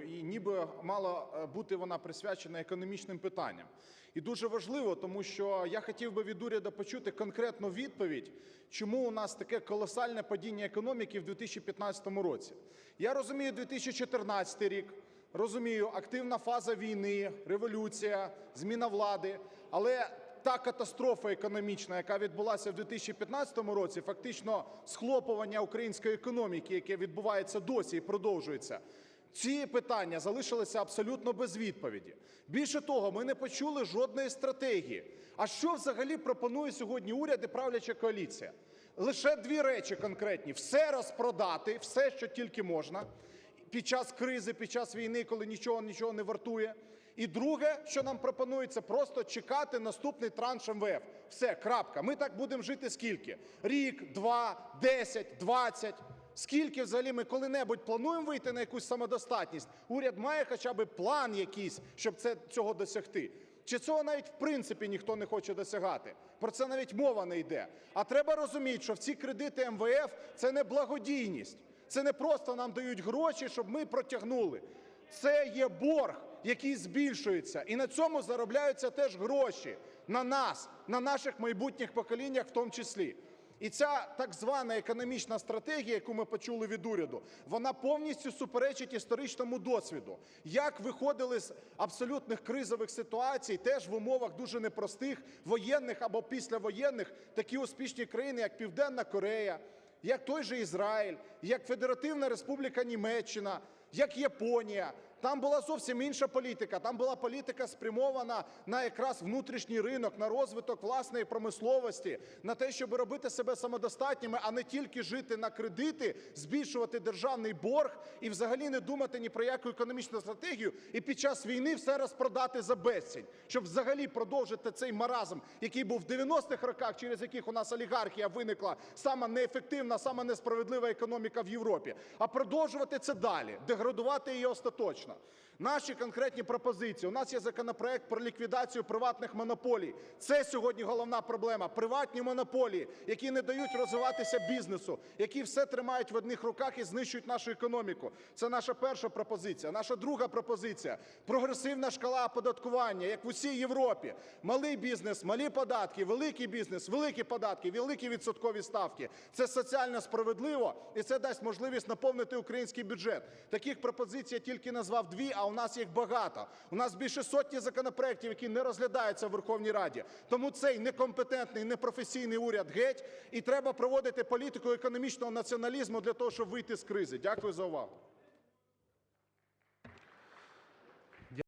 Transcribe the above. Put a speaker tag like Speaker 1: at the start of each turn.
Speaker 1: і ніби мала е, бути вона присвячена економічним питанням. І дуже важливо, тому що я хотів би від уряду почути конкретну відповідь, чому у нас таке колосальне падіння економіки в 2015 році. Я розумію 2014 рік, розумію активна фаза війни, революція, зміна влади, але та катастрофа економічна, яка відбулася в 2015 році, фактично схлопування української економіки, яке відбувається досі і продовжується. Ці питання залишилися абсолютно без відповіді. Більше того, ми не почули жодної стратегії. А що взагалі пропонує сьогодні уряд і правляча коаліція? Лише дві речі конкретні: все розпродати, все, що тільки можна, під час кризи, під час війни, коли нічого нічого не вартує. І друге, що нам пропонується, просто чекати наступний транш МВФ. Все, крапка. Ми так будемо жити скільки? Рік, два, десять, двадцять. Скільки взагалі ми коли-небудь плануємо вийти на якусь самодостатність? Уряд має хоча б план якийсь, щоб це, цього досягти. Чи цього навіть в принципі ніхто не хоче досягати? Про це навіть мова не йде. А треба розуміти, що в ці кредити МВФ це не благодійність. Це не просто нам дають гроші, щоб ми протягнули. Це є борг, який збільшується, і на цьому заробляються теж гроші на нас, на наших майбутніх поколіннях, в тому числі. І ця так звана економічна стратегія, яку ми почули від уряду, вона повністю суперечить історичному досвіду. Як виходили з абсолютних кризових ситуацій, теж в умовах дуже непростих воєнних або післявоєнних, такі успішні країни, як Південна Корея, як той же Ізраїль, як Федеративна Республіка Німеччина, як Японія. Там була зовсім інша політика. Там була політика спрямована на якраз внутрішній ринок, на розвиток власної промисловості, на те, щоб робити себе самодостатніми, а не тільки жити на кредити, збільшувати державний борг і взагалі не думати ні про яку економічну стратегію, і під час війни все розпродати за безцінь, щоб взагалі продовжити цей маразм, який був в 90-х роках, через яких у нас олігархія виникла, сама неефективна, сама несправедлива економіка в Європі, а продовжувати це далі, деградувати її остаточно. Наші конкретні пропозиції. У нас є законопроект про ліквідацію приватних монополій. Це сьогодні головна проблема. Приватні монополії, які не дають розвиватися бізнесу, які все тримають в одних руках і знищують нашу економіку. Це наша перша пропозиція. Наша друга пропозиція прогресивна шкала оподаткування, як в усій Європі. Малий бізнес, малі податки, великий бізнес, великі податки, великі відсоткові ставки. Це соціально справедливо і це дасть можливість наповнити український бюджет. Таких пропозицій я тільки назвав дві, а у нас їх багато. У нас більше сотні законопроєктів, які не розглядаються в Верховній Раді. Тому цей некомпетентний, непрофесійний уряд геть, і треба проводити політику економічного націоналізму для того, щоб вийти з кризи. Дякую за увагу.